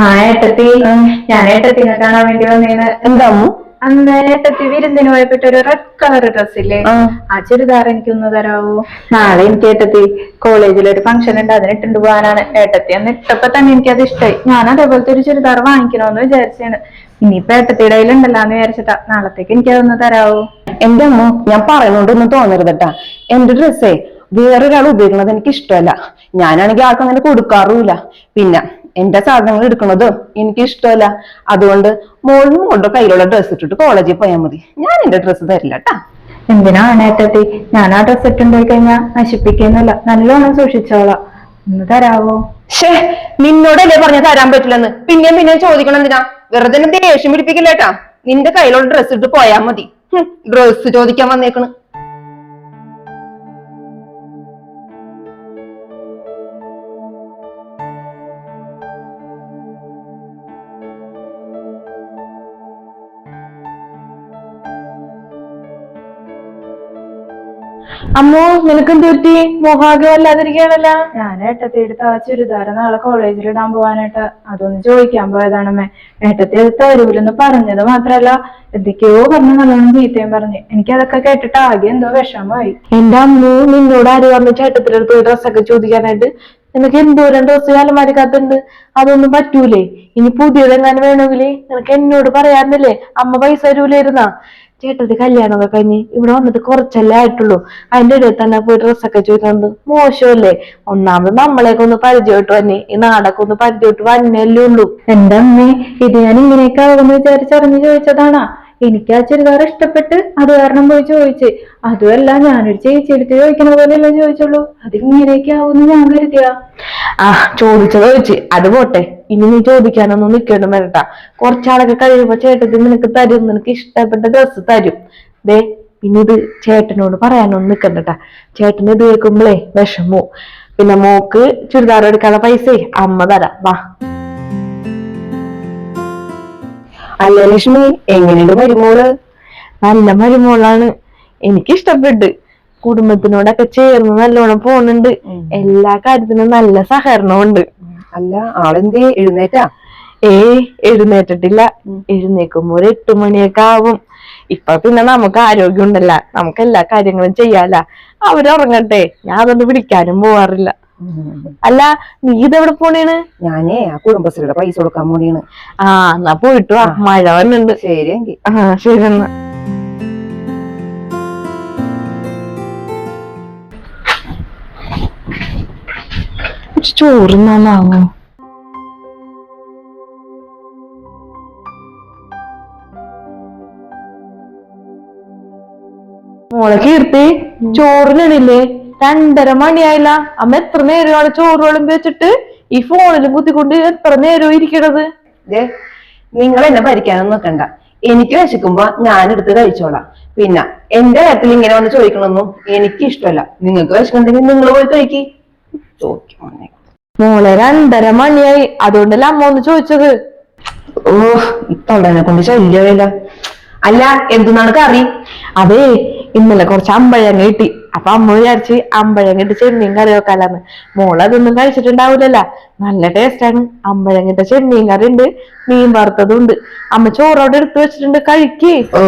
ആ ഏട്ടത്തി. ഞാൻ ഏട്ടത്തിനെ കാണാൻ വേണ്ടി വന്നേന്ന്. എന്താ അന്ന് ഏട്ടത്തി വിരുന്നിന് പോയപ്പെട്ട ഒരു റെഡ് കളർ ഡ്രസ് ഇല്ലേ ആ. ചുരിദാർ എനിക്കൊന്ന് തരാവോ? നാളെ എനിക്ക് ഏട്ടത്തി കോളേജിൽ ഒരു ഫംഗ്ഷൻ ഉണ്ട്. അതിന് ഇട്ടുണ്ട് പോകാനാണ്. ഏട്ടത്തി അന്ന് ഇട്ടപ്പോ തന്നെ എനിക്ക് അത് ഇഷ്ടമായി ഞാൻ അതേപോലത്തെ ഒരു ചുരിദാർ വാങ്ങിക്കണമെന്ന് വിചാരിച്ചാണ്. ഇനിയിപ്പോ ഏട്ടത്തിയുടെ കയ്യിലുണ്ടല്ലോ എന്ന് വിചാരിച്ചിട്ടാ. നാളത്തേക്ക് എനിക്ക് അതൊന്ന് തരാവോ? എന്റെ അമ്മ ഞാൻ പറയുന്നോണ്ടൊന്നും തോന്നരുതട്ടാ. എന്റെ ഡ്രസ്സേ വേറൊരാൾ ഉപയോഗിക്കുന്നത് എനിക്ക് ഇഷ്ടമല്ല ഞാനാണെങ്കിൽ ആർക്കും അങ്ങനെ കൊടുക്കാറുമില്ല. പിന്നെ എന്റെ സാധനങ്ങൾ എടുക്കണത് എനിക്ക് ഇഷ്ടമല്ല അതുകൊണ്ട് മോളും മോളുടെ കയ്യിലുള്ള ഡ്രസ്സ് ഇട്ടിട്ട് കോളേജിൽ പോയാൽ മതി. ഞാൻ എന്റെ ഡ്രസ്സ് തരില്ല കേട്ടാ എന്തിനാണ് ഞാൻ ആ ഡ്രസ് ഇട്ടുണ്ടായി കഴിഞ്ഞാൽ നശിപ്പിക്കുന്നില്ല. നല്ലോണം സൂക്ഷിച്ചോളാം. ഒന്ന് തരാവോ? ഷേ നിന്നോടല്ലേ പറഞ്ഞ തരാൻ പറ്റില്ലെന്ന്. പിന്നെയും പിന്നെയും ചോദിക്കണം എന്തിനാ? വെറുതെ ദേഷ്യം പിടിപ്പിക്കില്ലേട്ടാ നിന്റെ കയ്യിലുള്ള ഡ്രസ്സ് ഇട്ട് പോയാ മതി. ഡ്രസ്സ് ചോദിക്കാൻ വന്നേക്കണ്. അമ്മോ നിനക്കും പറ്റി? മോഹാകെ വല്ലാതിരിക്കുകയാണല്ലോ. ഞാൻ ഏട്ടത്തി എടുത്ത ആ ചുരിദാറ് നാളെ കോളേജിൽ ഇടാൻ പോവാനായിട്ട് അതൊന്ന് ചോദിക്കാൻ പോയതാണമ്മേ. ഏട്ടത്തി എടുത്ത തരൂലെന്ന് പറഞ്ഞത് മാത്രല്ല എന്തൊക്കെയോ പറഞ്ഞു നല്ലോണം ചീത്തയും പറഞ്ഞു. എനിക്കതൊക്കെ കേട്ടിട്ട് ആകെ എന്തോ വിഷമമായി. എന്റെ അമ്മു നിന്നോട് ആര് പറഞ്ഞു ചേട്ടത്തിനടുത്ത് ഡ്രസ്സൊക്കെ ചോദിക്കാനായിട്ട്? നിനക്ക് എന്തോരം ഡ്രസ്സ് അലമാരിക്കകത്തുണ്ട്. അതൊന്നും പറ്റൂലേ. ഇനി പുതിയതെങ്ങാനും വേണമെങ്കിൽ നിനക്ക് എന്നോട് പറയാറില്ലേ അമ്മ പൈസ തരൂലായിരുന്നാ. ചേട്ടത്തി കല്യാണമൊക്കെ കഴിഞ്ഞ് ഇവിടെ വന്നിട്ട് കുറച്ചല്ലേ ആയിട്ടുള്ളൂ. അതിന്റെ ഇടയിൽ തന്നെ പോയി ഡ്രസ്സൊക്കെ ചോദിക്കുന്നത് മോശമല്ലേ? ഒന്നാമത് നമ്മളെയൊക്കെ ഒന്ന് പരിചയമായിട്ട് വന്നെ. ഈ നാടൊക്കെ ഒന്ന് പരിചയമായിട്ട് വന്നല്ലേ ഉള്ളൂ. എന്റെ അമ്മേ? ഇത് ഞാൻ ഇങ്ങനെയൊക്കെ ആവുമെന്ന് വിചാരിച്ചറിഞ്ഞ് ചോദിച്ചതാണാ. എനിക്ക് ആ ചുരിദാർ ഇഷ്ടപ്പെട്ട് അത് കാരണം പോയി ചോദിച്ച് അതുമല്ല ഞാനൊരു ചേച്ചി എടുത്ത് ചോദിക്കണ പോലെയല്ല ചോദിച്ചുള്ളൂ. അത് ഇങ്ങനെയൊക്കെ ആവുമെന്ന് ഞാൻ കരുതിയ. ആ ചോദിച്ചത് ചോദിച്ച്. അത് പോട്ടെ ഇനി നീ ചോദിക്കാനൊന്നും നിൽക്കേണ്ട വേണ്ട കുറച്ചാളൊക്കെ കഴിയുമ്പോ ചേട്ടത്തി നിനക്ക് തരും നിനക്ക് ഇഷ്ടപ്പെട്ട ഡ്രസ്സ് തരും. ദേ ഇനി ഇത് ചേട്ടനോട് പറയാനൊന്നും നിൽക്കണ്ടട്ടാ ചേട്ടൻ ഇത് കേൾക്കുമ്പോഴേ വിഷമോ പിന്നെ മോക്ക് ചുരിദാർ എടുക്കാനുള്ള പൈസ അമ്മ തരാം. വാ. അല്ല ലക്ഷ്മി? എങ്ങനെയുണ്ട് മരുമോൾ? നല്ല മരുമോളാണ്. എനിക്ക് ഇഷ്ടപ്പെട്ട് കുടുംബത്തിനോടൊക്കെ ചേർന്ന് നല്ലോണം പോണുണ്ട്. എല്ലാ കാര്യത്തിനും നല്ല സഹകരണമുണ്ട്. അല്ല ആളെന്തേ എഴുന്നേറ്റാ? ഏ എഴുന്നേറ്റിട്ടില്ല. എഴുന്നേക്കുമ്പോ ഒരു എട്ടു മണിയൊക്കെ ആവും. ഇപ്പൊ പിന്നെ നമുക്ക് ആരോഗ്യം ഉണ്ടല്ല നമുക്ക് എല്ലാ കാര്യങ്ങളും ചെയ്യാല അവരുറങ്ങട്ടെ. ഞാൻ അതൊന്നും വിളിക്കാനും പോവാറില്ല. അല്ല നീ ഇതെവിടെ പോണേണ്? ഞാനേ ആ കുടുംബശ്രീയുടെ പൈസ കൊടുക്കാൻ പോണേണ്. ആ എന്നാ പോയിട്ട് വാ മഴ വന്നുണ്ട് ശരി എങ്കിൽ ആ ശരി എന്നാ. ചോറുന്നാവോ മോളെ കീർത്തി ചോറിനില്ലേ രണ്ടര മണിയായില്ല. അമ്മ എത്ര നേരം ആണ് ചോറ് വിളമ്പി വെച്ചിട്ട് ഈ ഫോണിലും കുത്തിക്കൊണ്ട് എത്ര നേരം ഇരിക്കണത്? നിങ്ങൾ എന്നെ ഭരിക്കാനൊന്നും നോക്കണ്ട എനിക്ക് വിശക്കുമ്പോ ഞാൻ എടുത്ത് കഴിച്ചോളാം. പിന്നെ എന്റെ കാര്യത്തിൽ ഇങ്ങനെ വന്ന് ചോദിക്കണമെന്നും എനിക്ക് ഇഷ്ടമല്ല. നിങ്ങൾക്ക് വിശക്കുന്നുണ്ടെങ്കിൽ നിങ്ങൾ പോയി കഴിക്കി. മോളെ രണ്ടര മണിയായി. അതുകൊണ്ടല്ല അമ്മ ഒന്ന് ചോദിച്ചത്? ഓ തൊണ്ടനെ കൊണ്ട് ശല്യമില്ല അല്ല എന്തുന്നാണ് കറി? അതേ ഇന്നലെ കുറച്ച് അമ്പഴങ്ങ കിട്ടി. അപ്പൊ അമ്മ വിചാരിച്ച് അമ്പഴങ്ങിട്ട് ചെമ്മീൻ കറി വെക്കാലാന്ന് മോൾ അതൊന്നും കഴിച്ചിട്ടുണ്ടാവില്ലല്ല നല്ല ടേസ്റ്റാണ് അമ്പഴങ്ങ ഇട്ട ചെമ്മീൻ കറി ഉണ്ട് മീൻ വറുത്തതും ഉണ്ട് അമ്മ ചോറോടെ എടുത്തു വെച്ചിട്ടുണ്ട് കഴിക്കേ. ഓ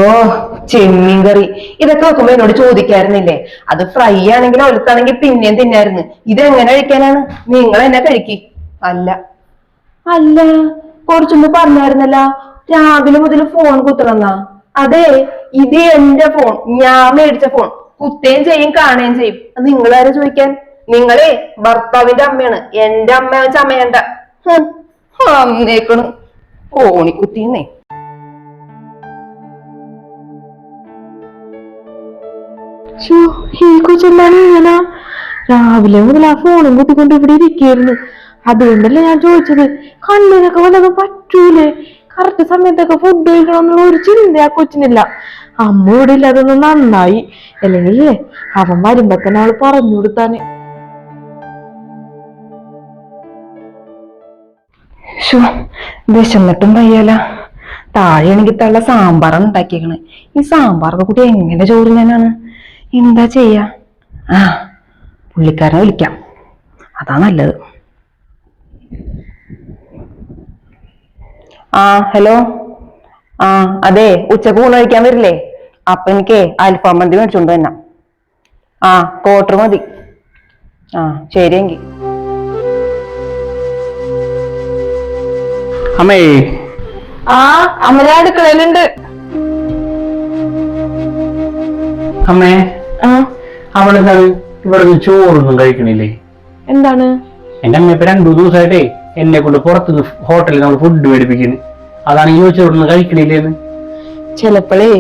ചെമ്മീൻ കറി. ഇതൊക്കെ നോക്കുമ്പോ എന്നോട് ചോദിക്കായിരുന്നില്ലേ? അത് ഫ്രൈ ആണെങ്കിൽ ഒലത്താണെങ്കിൽ പിന്നെയും തിന്നായിരുന്നു. ഇത് എങ്ങനെ കഴിക്കാനാണ്? നിങ്ങൾ എന്നെ കഴിക്കി. അല്ല. അല്ല കുറച്ചൊന്ന് പറഞ്ഞായിരുന്നല്ല. രാവിലെ മുതൽ ഫോൺ കുത്തണമെന്നാ അതെ ഇത് എന്റെ ഫോൺ ഞാൻ മേടിച്ച ഫോൺ കുത്തുകയും ചെയ്യും കാണുകയും ചെയ്യും. അത് നിങ്ങളാരെ ചോദിക്കാൻ? നിങ്ങളെ ഭർത്താവിന്റെ അമ്മയാണ്. എന്റെ അമ്മ ചമയണ്ട. അമ്മയണ്ട അന്നേക്കണു ഓണിക്കുത്തിന്നേ ഈ കൊച്ചെന്താണ് ഇങ്ങനെ രാവിലെ മുതൽ ആ ഫോണും കുത്തിക്കൊണ്ട് ഇവിടെ ഇരിക്കുകയായിരുന്നു. അതുകൊണ്ടല്ലേ ഞാൻ ചോദിച്ചത്? കണ്ണിനൊക്കെ വല്ലതും പറ്റൂലേ? കറക്റ്റ് സമയത്തൊക്കെ ഫുഡ് കഴിക്കണം എന്നുള്ള ഒരു ചിന്ത ആ കൊച്ചിനില്ല. അമ്മ ഇവിടെ ഇല്ലാതൊന്നും നന്നായി. അല്ലെങ്കിൽ അവൻ വരുമ്പോ തന്നെ അവൾ പറഞ്ഞു കൊടുത്താന്. വിശന്നിട്ടും വയ്യല എനിക്ക് തള്ള സാമ്പാറാണ് ഉണ്ടാക്കിയേക്കണ്. ഈ സാമ്പാറൊക്കെ കൂട്ടി എങ്ങനെ ചോറ് ഞാനാണ് എന്താ ചെയ്യാ? ആ പുള്ളിക്കാരനെ വിളിക്കാം. അതാ നല്ലത്. ആ ഹലോ? ആ അതെ ഉച്ചയ്ക്ക് ഊണ് കഴിക്കാൻ വരില്ലേ? അപ്പൊ എനിക്ക് അൽഫാം മന്തി മേടിച്ചോണ്ട് തന്നെ ആ ക്വാർട്ടർ മതി. ആ ശരിയെങ്കി. അമ്മേ. ആ അമ്മ അടുക്കളയിലുണ്ട്. അമ്മേ. ആ. ഇവിടെ ചോറൊന്നും കഴിക്കണില്ലേ? എന്താണ്? എന്റെ അമ്മ ഇപ്പൊ രണ്ടു ദിവസമായിട്ടേ എന്നെ കൊണ്ട് പുറത്തുനിന്ന് ഹോട്ടലിൽ നമ്മൾ ഫുഡ് മേടിപ്പിക്കുന്നു. അതാണ് നിന്ന് കഴിക്കണില്ലേന്ന്? ചിലപ്പോഴേ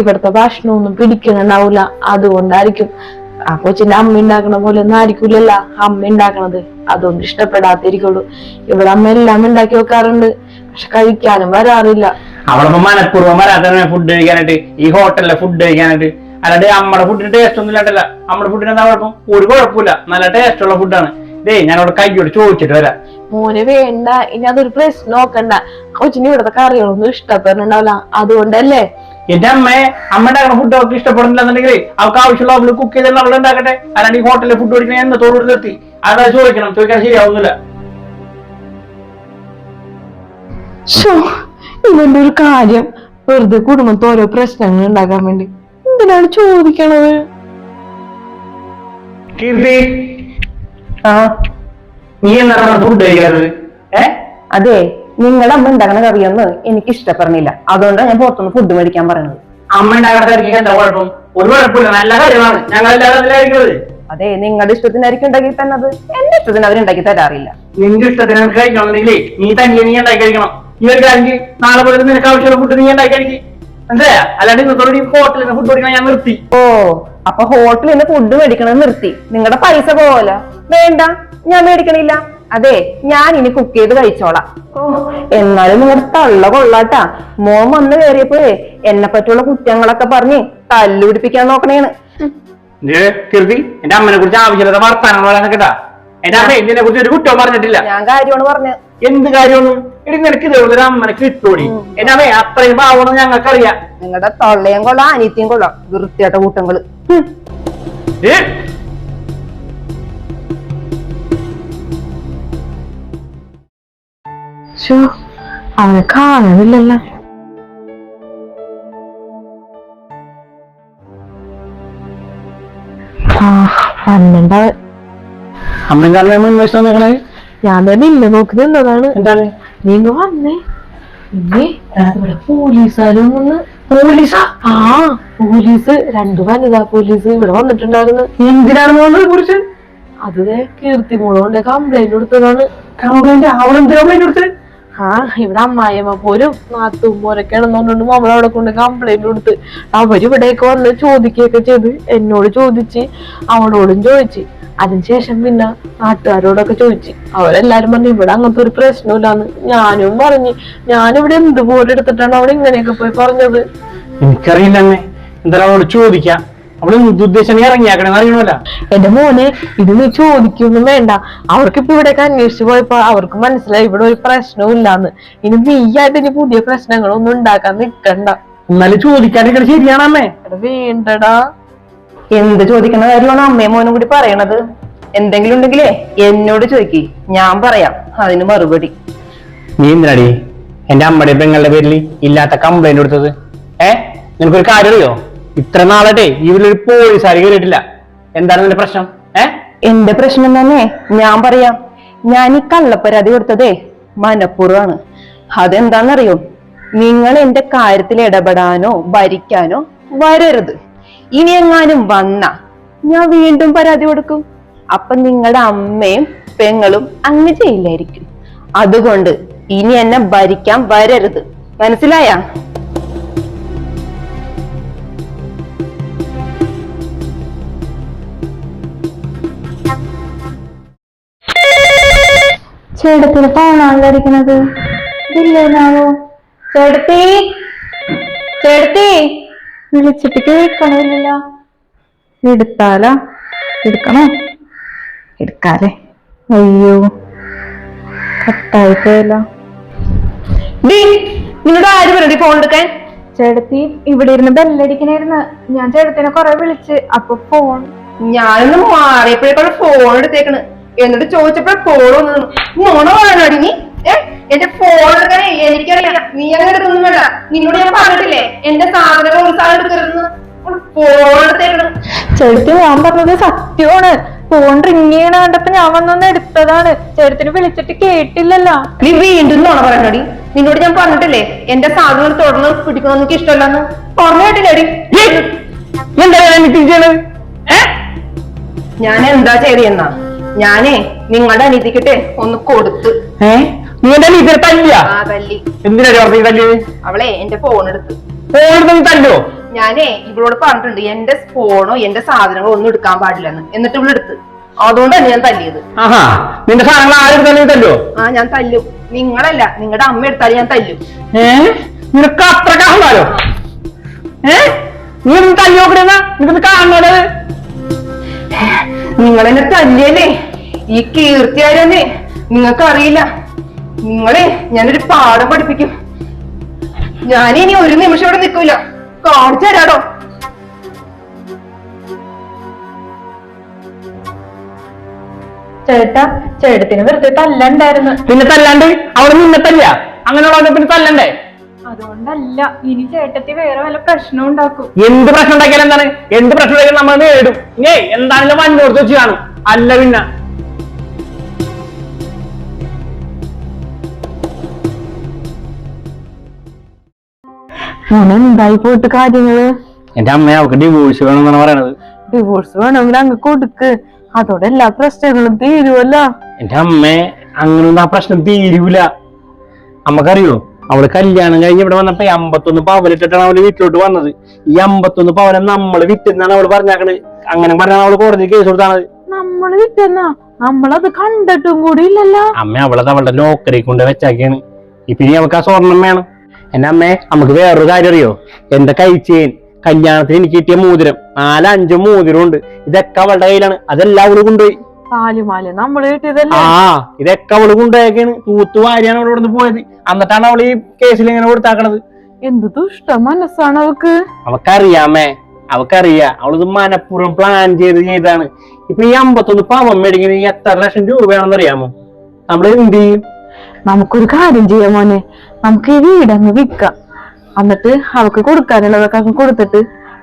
ഇവിടുത്തെ ഭക്ഷണമൊന്നും പിടിക്കണുണ്ടാവില്ല അതുകൊണ്ടായിരിക്കും ആ കൊച്ചിന്റെ അമ്മ ഉണ്ടാക്കണ പോലെ ഒന്നും ആയിരിക്കൂലല്ല അമ്മ ഉണ്ടാക്കണത്. അതൊന്നും ഇഷ്ടപ്പെടാത്തിരിക്കുള്ളൂ ഇവിടെ അമ്മ എല്ലാം ഉണ്ടാക്കി വെക്കാറുണ്ട്. പക്ഷെ കഴിക്കാനും വരാറില്ല. അവിടെ മനഃപൂർവം വരാത്ത ഫുഡ് കഴിക്കാനായിട്ട്. ഈ ഹോട്ടലിലെ ഫുഡ് കഴിക്കാനായിട്ട്. അല്ലാണ്ട് നമ്മുടെ ഫുഡിന് ടേസ്റ്റ് ഒന്നും ഇല്ലാണ്ടല്ല നമ്മുടെ ഫുഡിന് എന്താ കുഴപ്പം? ഒരു കുഴപ്പമില്ല. നല്ല ടേസ്റ്റ് ഉള്ള ഫുഡാണ് ഡേ ഞാൻ അവിടെ കൈയോട് ചോദിച്ചിട്ട് വരാം. മോനെ വേണ്ട. ഇനി അതൊരു പ്രശ്നം നോക്കണ്ട. കൊച്ചിന് ഇവിടുത്തെ കറികളൊന്നും ഇഷ്ടപ്പെടുന്നുണ്ടാവില്ല അതുകൊണ്ടല്ലേ? എന്റെ അമ്മയെ അമ്മയുടെ അങ്ങനെ ഫുഡ് അവർക്ക് ഇഷ്ടപ്പെടുന്നില്ലെന്നുണ്ടെങ്കിൽ അവർക്ക് ആവശ്യമുള്ള അവൾ കുക്ക് ചെയ്തെല്ലാം അവൾ ഉണ്ടാക്കട്ടെ. അല്ലാണ്ട് ഈ ഹോട്ടലിൽ ഫുഡ് കൊടുക്കണേ എന്ന് തോട് നിർത്തി അതാ ചോദിക്കണം. ചോദിക്കാൻ ശരിയാവുന്നില്ല. ഇവന്റെ ഒരു കാര്യം? വെറുതെ കുടുംബത്തെ ഓരോ പ്രശ്നങ്ങൾ ഉണ്ടാക്കാൻ വേണ്ടി. എന്തിനാണ് ചോദിക്കണത്? കീർത്തി നീ എന്താണ് ഫുഡ് കഴിക്കാറ് ഏ? അതെ നിങ്ങളുടെ അമ്മ ഉണ്ടാക്കണ കറിയൊന്നും എനിക്ക് ഇഷ്ടപ്പെടുന്നില്ല അതുകൊണ്ടാണ് ഞാൻ പുറത്തുനിന്ന് ഫുഡ് മേടിക്കാൻ പറയുന്നത്. അമ്മ ഉണ്ടാക്കുന്ന കറിക്ക് എന്താ കുഴപ്പം? ഒരു കുഴപ്പമില്ല നല്ല കാര്യമാണ്. ഞങ്ങൾ എല്ലാവരും അതെ. നിങ്ങളുടെ ഇഷ്ടത്തിനായിരിക്കും ഉണ്ടാക്കി തന്നത് എന്റെ ഇഷ്ടത്തിന് അവരുണ്ടാക്കി തരാറില്ല. നിന്റെ ഇഷ്ടത്തിന് കഴിക്കണമെന്നുണ്ടെങ്കിലേ നീ തന്നെ നീ ഉണ്ടാക്കി കഴിക്കണം. ഈ ഒരു കാര്യം നാളെ നിനക്ക് ആവശ്യമുള്ള ഫുഡ് നീ ഉണ്ടാക്കി കഴിക്കും. മനസ്സിലായ അല്ലാണ്ട് ഇന്നത്തോടെ ഹോട്ടലിൽ ഫുഡ് കൊടുക്കാൻ ഞാൻ നിർത്തി. ഓ അപ്പൊ ഹോട്ടലിൽ നിന്ന് ഫുഡ് മേടിക്കണത് നിർത്തി. നിങ്ങളുടെ പൈസ പോവല വേണ്ട ഞാൻ മേടിക്കണില്ല. അതെ ഞാൻ ഇനി കുക്ക് ചെയ്ത് കഴിച്ചോളാം. ഓ എന്നാലും നിങ്ങളുടെ തള്ള കൊള്ളാട്ടാ. മോൻ വന്ന് കയറിയപ്പോഴേ എന്നെ പറ്റിയുള്ള കുറ്റങ്ങളൊക്കെ പറഞ്ഞ് തല്ലുപിടിപ്പിക്കാൻ നോക്കണേന്ന്. കീർത്തി എന്റെ അമ്മനെ കുറിച്ച് ആവശ്യമില്ലാത്ത വർത്താനം പറയാൻ കേട്ടാ എന്റെ അമ്മ എന്തിനെ കുറിച്ച് ഒരു കുറ്റവും പറഞ്ഞിട്ടില്ല. ഞാൻ കാര്യമാണ് പറഞ്ഞത്. എന്ത് കാര്യമൊന്നും ഇടി നിനക്ക് ഇതേപോലെ അമ്മനെ കിട്ടൂടി. അമ്മ അത്രയും പാവണം ഞങ്ങൾക്കറിയാം. നിങ്ങളുടെ തൊള്ളയും കൊള്ളാം അനിയത്തിയും കൊള്ളാം. വൃത്തിയായിട്ട കൂട്ടങ്ങൾ. ശോ അവനെ കാണുന്നില്ലല്ലോ. അമ്മ ഞാൻ തന്നെ ഇല്ല നോക്കി നിന്നതാണ്. എന്താണ്? നീങ്ങ വന്നേ. പിന്നെ ഇവിടെ പോലീസുകാരും പോലീസാ? ആ പോലീസ് രണ്ടു വനിതാ പോലീസ് ഇവിടെ വന്നിട്ടുണ്ടായിരുന്നു. എന്തിനാണെന്ന് കുറിച്ച്? അത് കീർത്തി മോളോണ്ട് കംപ്ലൈന്റ് കൊടുത്തതാണ്. കംപ്ലൈന്റ് അവളെന്ത് കംപ്ലൈന്റ് കൊടുത്ത് ആ ഇവിടെ അമ്മായിയമ്മ പോലും നാത്തും പോരൊക്കെയാണെന്ന് പറഞ്ഞുകൊണ്ട് നമ്മൾ അവിടെ കൊണ്ട് കംപ്ലൈന്റ് കൊടുത്ത്. അവർ ഇവിടേക്ക് വന്ന് ചോദിക്കുകയൊക്കെ ചെയ്ത് എന്നോട് ചോദിച്ച് അവളോടും ചോദിച്ച്. അതിനുശേഷം പിന്നെ നാട്ടുകാരോടൊക്കെ ചോദിച്ചു. അവരെല്ലാരും പറഞ്ഞു ഇവിടെ അങ്ങനത്തെ ഒരു പ്രശ്നമില്ലാന്ന്. ഞാനും പറഞ്ഞു ഞാനിവിടെ എന്ത് പോലെ എടുത്തിട്ടാണ് അവിടെ ഇങ്ങനെയൊക്കെ പോയി പറഞ്ഞത്? എനിക്കറിയില്ല അമ്മേ. എന്താ അവളോട് ചോദിക്കാം. അവൾ ഉദ്ദേശം? ഇറങ്ങിയാക്കണെന്ന് അറിയണമല്ല. എന്റെ മോനെ ഇത് നീ ചോദിക്കൊന്നും വേണ്ട. അവർക്ക് ഇപ്പൊ ഇവിടെ അന്വേഷിച്ചു പോയപ്പോ അവർക്ക് മനസ്സിലായി ഇവിടെ ഒരു പ്രശ്നവും ഇല്ലാന്ന് ഇനി നീയായിട്ട് ഇനി പുതിയ പ്രശ്നങ്ങളൊന്നും ഉണ്ടാക്കാൻ നിക്കണ്ട. എന്നാലും ചോദിക്കാനൊക്കെ ശരിയാണ് അമ്മേ. എടാ വേണ്ടടാ. എന്ത് ചോദിക്കുന്ന കാര്യമാണ് അമ്മയും മോനും കൂടി പറയണത്? എന്തെങ്കിലും ഉണ്ടെങ്കിലേ എന്നോട് ചോദിക്കി. ഞാൻ പറയാം. അതിന് മറുപടി. നീ എന്തിനാടി? എന്റെ അമ്മയുടെ പെങ്ങളുടെ പേരിൽ ഇല്ലാത്ത കംപ്ലൈന്റ് കൊടുത്തത്? ഏ? നിനക്കൊരു കാര്യം അറിയോ? ഇത്ര നാളായിട്ടേ ഇവരൊരു പോലീസുകാർ കയറിയിട്ടില്ല എന്താണ് നിന്റെ പ്രശ്നം? ഏ? എന്റെ പ്രശ്നം തന്നെ. ഞാൻ പറയാം. ഞാൻ ഈ കള്ളപ്പരാതി കൊടുത്തതേ മനഃപൂർവമാണ്. അതെന്താന്നറിയോ നിങ്ങൾ എന്റെ കാര്യത്തിൽ ഇടപെടാനോ ഭരിക്കാനോ വരരുത്. ഇനി എങ്ങാനും വന്ന ഞാൻ വീണ്ടും പരാതി കൊടുക്കും. അപ്പൊ നിങ്ങളുടെ അമ്മയും പെങ്ങളും അങ്ങ് ചെയ്യില്ലായിരിക്കും അതുകൊണ്ട് ഇനി എന്നെ ഭരിക്കാൻ വരരുത്. മനസ്സിലായ? ചേട്ടത്തിന് ഫോണാണല്ലോ അടിക്കണത് ഇതില്ലേനാവോ ചേട്ടത്തി? ചേട്ടത്തി? വിളിച്ചിട്ട് കേൾക്കണില്ലല്ലോ. എടുത്താലോ? എടുക്കണോ? എടുക്കാല്ലേ അയ്യോ കട്ടായി പോയല്ലോ. നിന്നോട് ആര് പറഞ്ഞു ഫോൺ എടുക്കാൻ? ചേട്ടത്തി ഇവിടെ ഇരുന്ന് ബെല്ലടിക്കണായിരുന്നു ഞാൻ ചേട്ടത്തിനെ കൊറേ വിളിച്ച് അപ്പൊ ഫോൺ ഞാനൊന്ന് മാറിയപ്പോഴേക്കാണ് ഫോൺ എടുത്തേക്കണ്. എന്നിട്ട് ചോദിച്ചപ്പോഴേ ഫോൺ വന്നു മോണോ വേണോടി നീ എന്റെ ഫോൺ എടുക്കണേ എനിക്കറിയാം. നീ അങ്ങനെ എടുക്കൊന്നും വേണ്ട. നിന്നോട് ഞാൻ പറഞ്ഞിട്ടില്ലേ? എന്റെ സാധനങ്ങൾ ഒരു സാധനം എടുക്കരുതെന്ന്. ഫോൺ എടുത്തേക്കണം ചേട്ടത്തി ഞാൻ പറഞ്ഞത് സത്യമാണ്. ഫോൺ റിങ് ചെയ്യണ കണ്ടപ്പോ ഞാൻ വന്നൊന്ന് എടുത്തതാണ്. ചേട്ടത്തിന് വിളിച്ചിട്ട് കേട്ടില്ലല്ലോ. നീ വീണ്ടും നോണ പറഞ്ഞോടി നിന്നോട് ഞാൻ പറഞ്ഞിട്ടില്ലേ? എന്റെ സാധനങ്ങൾ തുടർന്ന് പിടിക്കണം എനിക്ക് ഇഷ്ടമല്ലെന്ന് പറഞ്ഞു കേട്ടില്ലേടി? എന്താ ചെയ്യണത്? ഞാൻ എന്താ ചെയ്തെന്നാ ഞാനേ നിങ്ങളുടെ അനീതിക്കിട്ടെ ഒന്ന് കൊടുത്ത് ഏ? നീ എന്റെ തല്ലിയ? ആ തല്ലി. എന്തിനാ ഓർത്തി തല്ലിയത് അവളെ എന്റെ ഫോൺ എടുത്ത്. ഫോൺ നീ തല്ലോ. ഞാനേ ഇവളോട് പറഞ്ഞിട്ടുണ്ട് എന്റെ ഫോണോ എന്റെ സാധനങ്ങളോ ഒന്നും എടുക്കാൻ പാടില്ലെന്ന്. എന്നിട്ട് ഇവിടെ എടുത്ത്. അതുകൊണ്ടാണ് ഞാൻ തല്ലിയത്. ആഹാ നിന്റെ സാധനങ്ങൾ ആരും തന്നെ തല്ലോ? ആ ഞാൻ തല്ലും. നിങ്ങളല്ല നിങ്ങളുടെ അമ്മ എടുത്താലും ഞാൻ തല്ലും. ഏ? നിനക്ക് അത്ര കാണാലോ ഏ? നീ ഒന്ന് തല്ലി നോക്കണെന്നാ നിനക്ക് കാണണത് നിങ്ങൾ എന്നെ തല്ലിയല്ലേ? ഈ കീർത്തിയാരെന്നെ? നിങ്ങൾക്ക് അറിയില്ല നിങ്ങളെ ഞാനൊരു പാഠം പഠിപ്പിക്കും. ഞാനിനി ഒരു നിമിഷം ഇവിടെ നിൽക്കൂല. കാണിച്ചു തരാടോ. ചേട്ടാ ചേട്ടത്തിന് വെറുതെ തല്ലണ്ടായിരുന്നു. പിന്നെ തല്ലാണ്ട്? അവിടെ നിന്നെ തല്ല അങ്ങനെയുള്ള പിന്നെ തല്ലണ്ടേ? അതുകൊണ്ടല്ല ഇനി ചേട്ടത്തി വേറെ വല്ല പ്രശ്നം ഉണ്ടാക്കും. എന്ത് പ്രശ്നം ഉണ്ടാക്കിയാലും എന്താണ്? എന്ത് പ്രശ്നം ഉണ്ടാക്കിയാലും നമ്മൾ നേടും. ഏ എന്താണെങ്കിലും വന്നോർത്ത് വെച്ച് കാണും. അല്ല പിന്നെ. മോനെ എന്തായി പോയിട്ട് കാര്യങ്ങൾ? എന്റെ അമ്മ അവർക്ക് ഡിവോഴ്സ് വേണമെന്നാണ് പറയണത്. ഡിവോഴ്സ് വേണമെങ്കിൽ അങ്ങ് കൊടുക്ക്. അതോടെ എല്ലാ പ്രശ്നങ്ങളും തീരുവല്ലോ. എന്റെ അമ്മ അങ്ങനൊന്നും ആ പ്രശ്നം തീരൂല. അമ്മക്കറിയോ? അവൾ കല്യാണം കഴിഞ്ഞ് ഇവിടെ വന്നപ്പോ അമ്പത്തൊന്ന് പവനിട്ടിട്ടാണ് അവൾ വീട്ടിലോട്ട് വന്നത്. ഈ അമ്പത്തൊന്ന് പവനം നമ്മൾ വിറ്റെന്നാണ് അവൾ പറഞ്ഞാക്കണത്. അങ്ങനെ പറഞ്ഞാണ് അവൾ കോടതി കേസ് കൊടുത്താണത്. നമ്മൾ വിറ്റെന്നാ നമ്മളത് കണ്ടിട്ടും കൂടി ഇല്ലല്ലോ. അമ്മ അവളത് അവളുടെ ലോക്കറി കൊണ്ട് വെച്ചാക്കിയാണ്. ഇപ്പൊ ഇനി അവൾക്ക് ആ സ്വർണം വേണം. എന്റെ അമ്മേ നമുക്ക് വേറൊരു കാര്യം അറിയോ? എന്റെ കഴിച്ചേൻ? കല്യാണത്തിന് എനിക്ക് കിട്ടിയ മോതിരം. നാലഞ്ചും മോതിരം ഉണ്ട്. ഇതൊക്കെ അവളുടെ കയ്യിലാണ്. അതെല്ലാം അവൾ കൊണ്ടുപോയി. ആ ഇതൊക്കെ അവൾ കൊണ്ടുപോയേക്കാണ്. തൂത്തു വാരിയാണ് അവൾ ഇവിടുന്ന് പോയത്. എന്നിട്ടാണ് അവൾ ഈ കേസിൽ ഇങ്ങനെ കൊടുത്താക്കണത്. എന്ത് ദുഷ്ട മനസ്സാണ് അവക്ക്. അവക്കറിയാമേ. അവക്കറിയാ. അവളിത് മനഃപൂർവം പ്ലാൻ ചെയ്ത് ചെയ്താണ്. ഇപ്പൊ ഈ അമ്പത്തൊന്ന് പാവം മേടിക്കുന്ന എത്ര ലക്ഷം രൂപ വേണമെന്ന് അറിയാമോ നമ്മൾ എന്ത് ചെയ്യും? നമുക്കൊരു കാര്യം ചെയ്യാം മോനെ. നമുക്ക് ഈ വീടങ്ങ് വിൽക്കാം. എന്നിട്ട് അവക്ക് കൊടുക്കാനുള്ളതൊക്കെ അങ്ങ് കൊടുത്തിട്ട്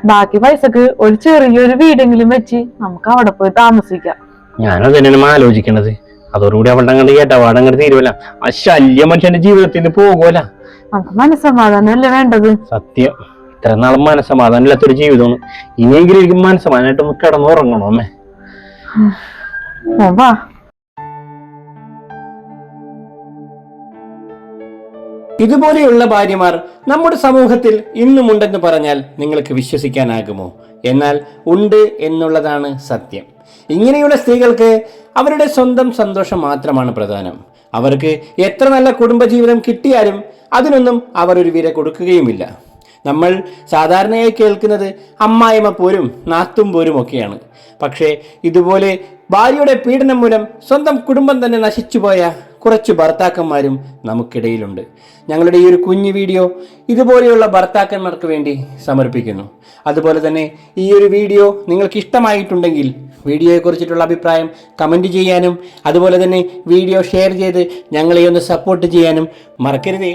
ബാക്കി പൈസക്ക് ഒരു ചെറിയൊരു വീടെങ്കിലും വെച്ച് നമുക്ക് അവിടെ പോയി താമസിക്കാം. ഞാനത് തന്നെയാണ് ആലോചിക്കണത്. അതോടുകൂടി അവളുടെ അങ്ങോട്ട് അങ്ങോട്ട് തീരുവല്ല. ആ ശല്യം മനുഷ്യന്റെ ജീവിതത്തിൽ നിന്ന് പോകുമല്ല നമുക്ക് മനസ്സമാധാനമല്ലേ വേണ്ടത്? സത്യം. ഇത്ര നാളും മനസ്സമാധാനം ഇല്ലാത്തൊരു ജീവിതമാണ്. ഇനിയെങ്കിലും എനിക്ക് മനസ്സമാധാനമായിട്ട് കിടന്നുറങ്ങണോ അമ്മേ? വാ. ഇതുപോലെയുള്ള ഭാര്യമാർ നമ്മുടെ സമൂഹത്തിൽ ഇന്നുമുണ്ടെന്ന് പറഞ്ഞാൽ നിങ്ങൾക്ക് വിശ്വസിക്കാനാകുമോ? എന്നാൽ ഉണ്ട് എന്നുള്ളതാണ് സത്യം. ഇങ്ങനെയുള്ള സ്ത്രീകൾക്ക് അവരുടെ സ്വന്തം സന്തോഷം മാത്രമാണ് പ്രധാനം. അവർക്ക് എത്ര നല്ല കുടുംബജീവിതം കിട്ടിയാലും അതിനൊന്നും അവർ ഒരു വില കൊടുക്കുകയുമില്ല. നമ്മൾ സാധാരണയായി കേൾക്കുന്നത് അമ്മായിമ്മ പോരും നാത്തും പോരും ഒക്കെയാണ്. പക്ഷേ ഇതുപോലെ ഭാര്യയുടെ പീഡനം മൂലം സ്വന്തം കുടുംബം തന്നെ നശിച്ചുപോയ കുറച്ച് ഭർത്താക്കന്മാരും നമുക്കിടയിലുണ്ട്. ഞങ്ങളുടെ ഈ ഒരു കുഞ്ഞു വീഡിയോ ഇതുപോലെയുള്ള ഭർത്താക്കന്മാർക്ക് വേണ്ടി സമർപ്പിക്കുന്നു. അതുപോലെ തന്നെ ഈ ഒരു വീഡിയോ നിങ്ങൾക്ക് ഇഷ്ടമായിട്ടുണ്ടെങ്കിൽ വീഡിയോയെക്കുറിച്ചിട്ടുള്ള അഭിപ്രായം കമന്റ് ചെയ്യാനും അതുപോലെ തന്നെ വീഡിയോ ഷെയർ ചെയ്ത് ഞങ്ങളെ ഒന്ന് സപ്പോർട്ട് ചെയ്യാനും മറക്കരുതേ.